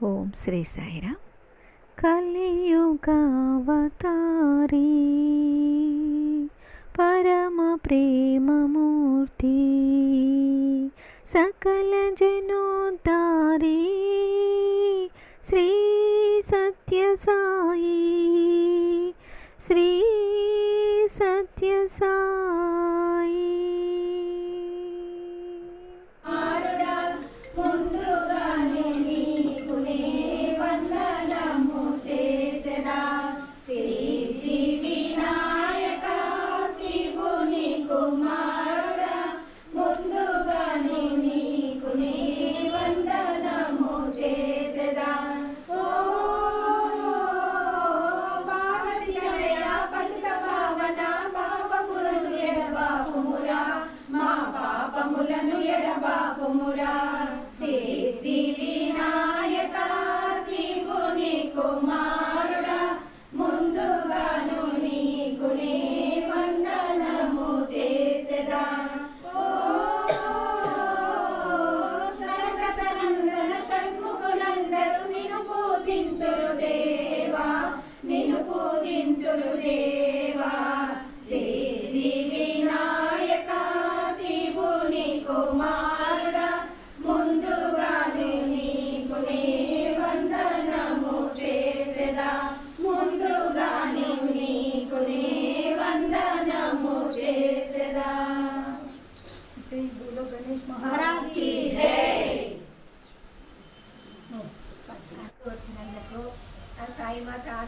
ఓం శ్రీ సాయిరా కలియుగావతారి పరమ ప్రేమమూర్తి సకల జనోద్ధారి శ్రీ సత్య సాయి శ్రీ సత్య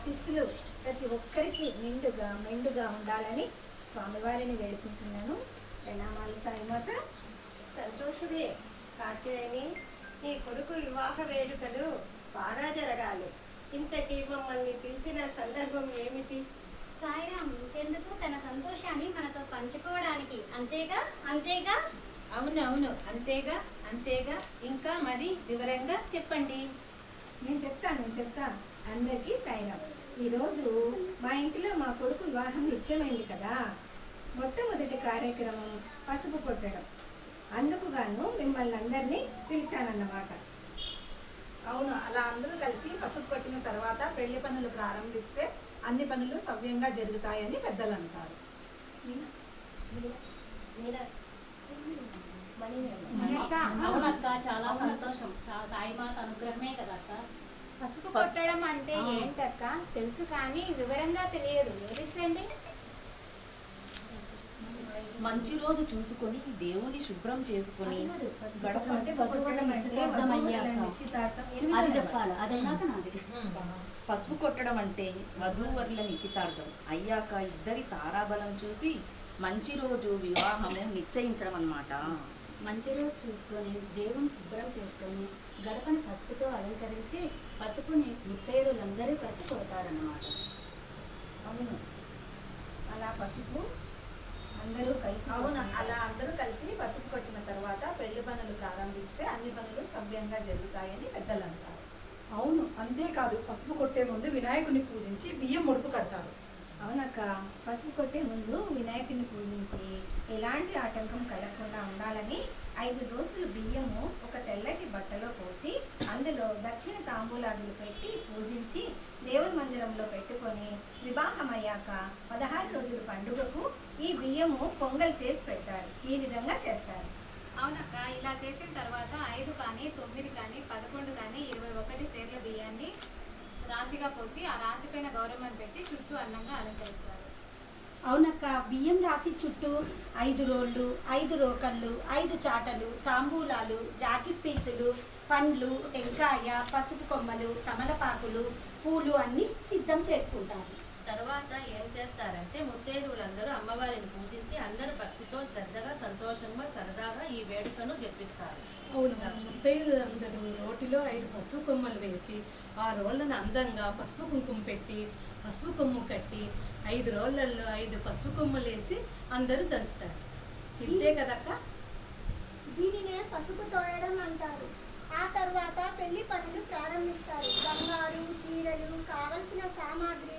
ఆశీస్సులు ప్రతి ఒక్కరికి నిండుగా మెండుగా ఉండాలని స్వామివారిని వేడుకుంటున్నాను. ప్రణామాలు సాయిమాత. సంతోషమే కార్తీయని నీ కొడుకు వివాహ వేడుకలు బాగా జరగాలి. ఇంతకీ మమ్మల్ని పిలిచిన సందర్భం ఏమిటి? సాయిరామ్ ఇంకెందుకు తన సంతోషాన్ని మనతో పంచుకోవడానికి? అంతేగా? అంతేగా? అవును అవును. అంతేగా? అంతేగా? ఇంకా మరి వివరంగా చెప్పండి. నేను చెప్తాను నేను చెప్తాను. అందరికీ సాయిరామ్. ఈరోజు మా ఇంటిలో మా కొడుకు వివాహం నిత్యమైంది కదా. మొట్టమొదటి కార్యక్రమం పసుపు కొట్టడం. అందుకు గాను మిమ్మల్ని అందరినీ పిలిచానన్నమాట. అవును అలా అందరూ కలిసి పసుపు కొట్టిన తర్వాత పెళ్ళి పనులు ప్రారంభిస్తే అన్ని పనులు సవ్యంగా జరుగుతాయని పెద్దలు అంటారు చాలా సంతోషం. సాయిమాత అనుగ్రహమే కదా అక్క. పసుపు కొట్టడం అంటే ఏంటక్క? తెలుసు కానీ వివరంగా తెలియదు. వివరించండి. మంచి రోజు చూసుకొని దేవుని శుభ్రం చేసుకొని అది. చెప్పాలి. అదైనాక నాది. పసుపు కొట్టడం అంటే వధూవరుల నిశ్చితార్థం. అయ్యాక ఇద్దరి తారాబలం చూసి మంచి రోజు వివాహము నిశ్చయించడం అన్నమాట. మంచి రోజు చూసుకొని దేవుని శుభ్రం చేసుకొని గడపని పసుపుతో అలంకరించి పసుపుని ముత్తైదులందరూ కలిసి కొడతారన్నమాట. అవును. అలా పసుపు అందరూ కలిసి అవును. అలా అందరూ కలిసి పసుపు కొట్టిన తర్వాత పెళ్ళి పనులు ప్రారంభిస్తే అన్ని పనులు సవ్యంగా జరుగుతాయని పెద్దలు అంటారు అవును అంతేకాదు పసుపు కొట్టే ముందు వినాయకుడిని పూజించి బియ్యం ముడుపు కడతారు. అవునక్క. పసుపు కొట్టే ముందు వినాయకుడిని పూజించి ఎలాంటి ఆటంకం కలగకుండా ఉండాలని ఐదు దోసులు బియ్యము ఒక తెల్లటి బట్టలో పోసి అందులో దక్షిణ తాంబూలాదులు పెట్టి పూజించి దేవుని మందిరంలో పెట్టుకొని వివాహమయ్యాక పదహారు రోజుల పండుగకు ఈ బియ్యము పొంగల్ చేసి పెడతారు. ఈ విధంగా చేస్తారు. అవునక్క. ఇలా చేసిన తర్వాత ఐదు కానీ తొమ్మిది కానీ పదకొండు కానీ ఇరవై ఒకటి సేర్ల బియ్యాన్ని రాశిగా పోసి ఆ రాశిపైన గౌరవం పెట్టి చుట్టూ అందంగా అలంకరిస్తారు. అవునక్క బియ్యం రాసి చుట్టూ ఐదు రోళ్ళు ఐదు రోకళ్ళు ఐదు చాటలు తాంబూలాలు జాకెట్ పీసులు పండ్లు టెంకాయ పసుపు కొమ్మలు తమలపాకులు పూలు అన్నీ సిద్ధం చేసుకుంటారు. తర్వాత ఏం చేస్తారంటే ముత్తైదువులందరూ అమ్మవారిని పూజించి అందరూ భక్తితో శ్రద్ధగా సంతోషంగా సరదాగా ఈ వేడుకను జరిపిస్తారు. అవును ముత్తైదు అందరూ రోటిలో ఐదు పసుపు కొమ్మలు వేసి ఆ రోళ్ళను అందంగా పసుపు కుంకుమ పెట్టి పసుపు కొమ్ము కట్టి ఐదు రోళ్ళల్లో ఐదు పసుపు కొమ్మలు వేసి అందరూ దంచుతారు. ఇంతే కదక్క? దీనినే పసుపు తోయడం అంటారు. ఆ తర్వాత పెళ్ళి పనులు ప్రారంభిస్తారు. బంగారు చీరలు కావలసిన సామాగ్రి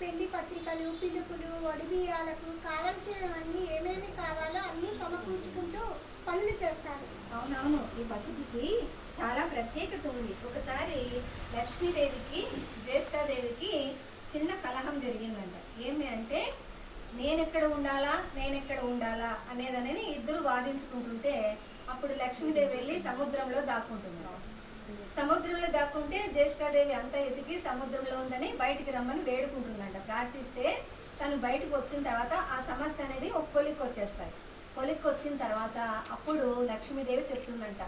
పెళ్ళి పత్రికలు పిలుపులు వడిబియ్యాలకు కావలసినవన్నీ ఏమేమి కావాలో అన్నీ సమకూర్చుకుంటూ పనులు చేస్తారు. అవునవును ఈ పసుపుకి చాలా ప్రత్యేకత ఉంది. ఒకసారి లక్ష్మీదేవికి జ్యేష్ఠాదేవికి చిన్న కలహం జరిగిందంట. ఏమి అంటే నేనెక్కడ ఉండాలా నేనెక్కడ ఉండాలా అనేదనేది ఇద్దరు వాదించుకుంటుంటే అప్పుడు లక్ష్మీదేవి వెళ్ళి సముద్రంలో దాక్కుంటున్నారు సముద్రంలో దాక్కుంటే జ్యేష్ఠాదేవి అంతా ఎతికి సముద్రంలో ఉందని బయటికి రమ్మని వేడుకుంటుందంట. ప్రార్థిస్తే తను బయటకు వచ్చిన తర్వాత ఆ సమస్య అనేది ఒక కొలిక్కి వచ్చేస్తాయి. కొలిక్కి వచ్చిన తర్వాత అప్పుడు లక్ష్మీదేవి చెప్తుందంట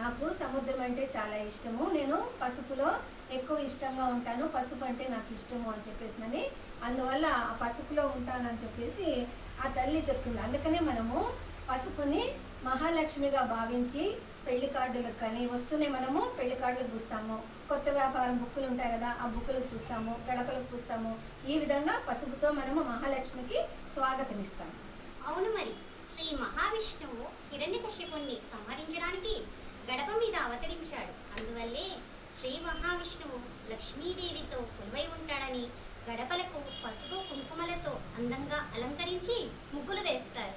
నాకు సముద్రం అంటే చాలా ఇష్టము. నేను పసుపులో ఎక్కువ ఇష్టంగా ఉంటాను. పసుపు అంటే నాకు ఇష్టము అని చెప్పేసి అందువల్ల ఆ పసుపులో ఉంటానని చెప్పేసి ఆ తల్లి చెప్తుంది. అందుకనే మనము పసుపుని మహాలక్ష్మిగా భావించి పెళ్ళి కార్డులకు కానీ వస్తూనే మనము పెళ్ళి కార్డులకు పూస్తాము. కొత్త వ్యాపారం బుక్కులు ఉంటాయి కదా ఆ బుక్కులకు పూస్తాము గడపలకు పూస్తాము. ఈ విధంగా పసుపుతో మనము మహాలక్ష్మికి స్వాగతం ఇస్తాము అవును మరి. శ్రీ మహావిష్ణువు హిరణ్యకశ్యపుణ్ణి సంహరించడానికి గడప మీద అవతరించాడు. అందువల్లే శ్రీ మహావిష్ణువు లక్ష్మీదేవితో కొలువై ఉంటాడని గడపలకు పసుపు కుంకుమలతో అందంగా అలంకరించి ముగ్గులు వేస్తారు.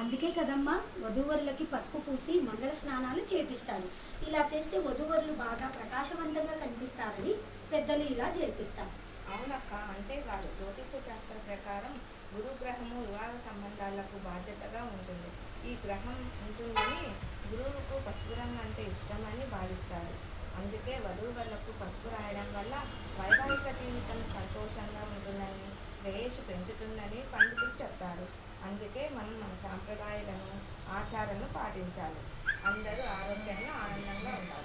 అందుకే కదమ్మా వధూవరులకి పసుపు పూసి మంగళ స్నానాలు చేపిస్తారు. ఇలా చేస్తే వధూవరులు బాగా ప్రకాశవంతంగా కనిపిస్తారని పెద్దలు ఇలా జరిపిస్తారు. అవునక్క అంతేకాదు జ్యోతిష శాస్త్ర ప్రకారం గురుగ్రహము వివాహ సంబంధాలకు బాధ్యతగా ఉంటుంది. ఈ గ్రహం ఉంటుందని గురువుకు పసుపు రంగు అంటే ఇష్టమని భావిస్తారు. అందుకే వధూవరులకు పసుపు రాయడం వల్ల వైవాహిక జీవితం సంతోషంగా ఉంటుందని శ్రేయస్సు పెంచుతుందని పండితులు చెప్తారు. అందుకే మనం మన సాంప్రదాయాలను ఆచారాలను పాటించాలి. అందరూ ఆరోగ్యంగా ఆనందంగా ఉండాలి.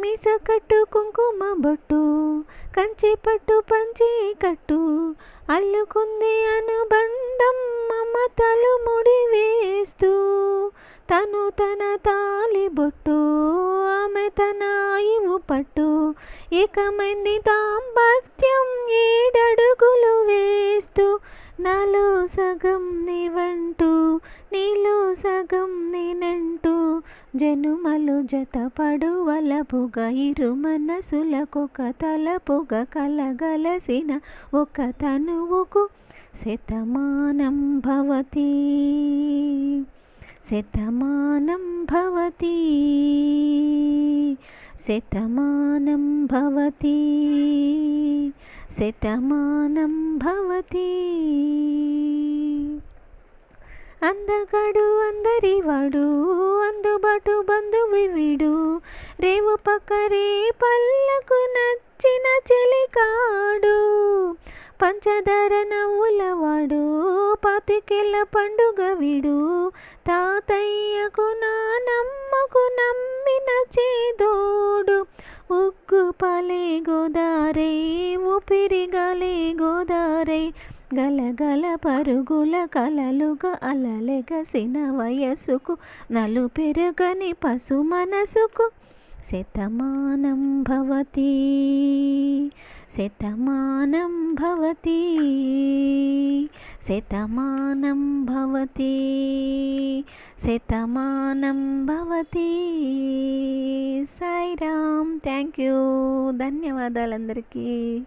మీస కట్టు కుంకుమ బొట్టు కంచి పట్టు పంచి కట్టు అల్లుకుంది అనుబంధం మమతలు ముడి వేస్తూ తను తన తాలి బొట్టు ఆమె తన ఆయువు పట్టు ఏకమైంది దాంపత్యం ఏడడుగులు వేస్తూ నాలో సగం నీవంటూ నీలో సగం నేనంటూ జనుమలు జతపడు వలపుగ ఇరు మనసులకొక తలపుగ కలగలసిన ఒక తనువుకు శతమానం భవతి. శతమానం భవతి. శతమానం భవతి. శతమానం భవతి. అందగాడు అందరివాడు అందుబాటు బంధువు వీడు. రేవు పక్కరే పల్లకు నచ్చిన చెలికాడు. పంచదార నవ్వులవాడు పాతికెళ్ళ పండుగ విడు. తాతయ్యకు నానమ్మకు నమ్మిన చేదోడు. ఉగ్గు పాలే గోదారై ఊపిరిగాలే గోదారై గలగల పరుగుల కలలుగా అలలెగసిన వయసుకు నలు పెరుగని పశు మనసుకు శతమానం భవతి. శతమానం భవతి. శతమానం భవతి. శతమానం భవతి. Sairam thank you. ధన్యవాదాలందరికీ.